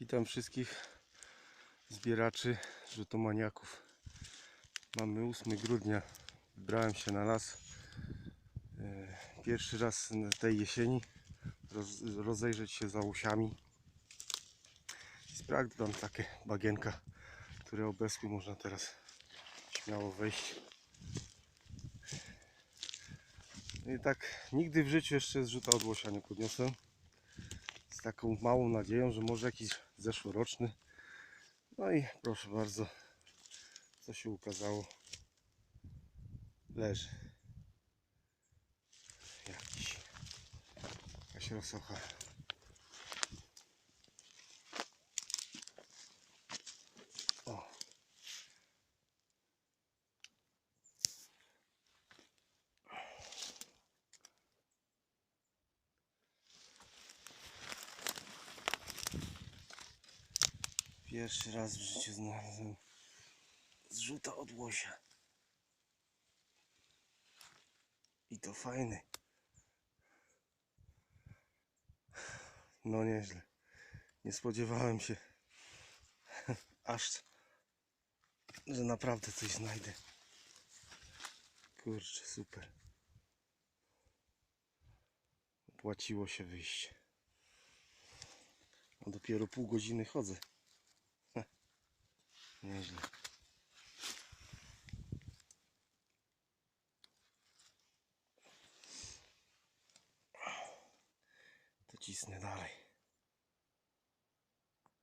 Witam wszystkich zbieraczy rzutomaniaków. Mamy 8 grudnia. Wybrałem się na las. e, Pierwszy raz tej jesieni roz, rozejrzeć się za łosiami. I sprawdzam takie bagienka, które obecnie można teraz śmiało wejść. I tak nigdy w życiu jeszcze zrzuta od łosia nie podniosłem z taką małą nadzieją, że może jakiś zeszłoroczny. No i proszę bardzo, co się ukazało. Leży. Jakiś. Jakaś rosocha. Pierwszy raz w życiu znalazłem zrzuta od łosia. I to fajny. No nieźle. Nie spodziewałem się aż, że naprawdę coś znajdę. Kurczę, super. Opłaciło się wyjść. A dopiero pół godziny chodzę. Nieźle. To cisnę dalej.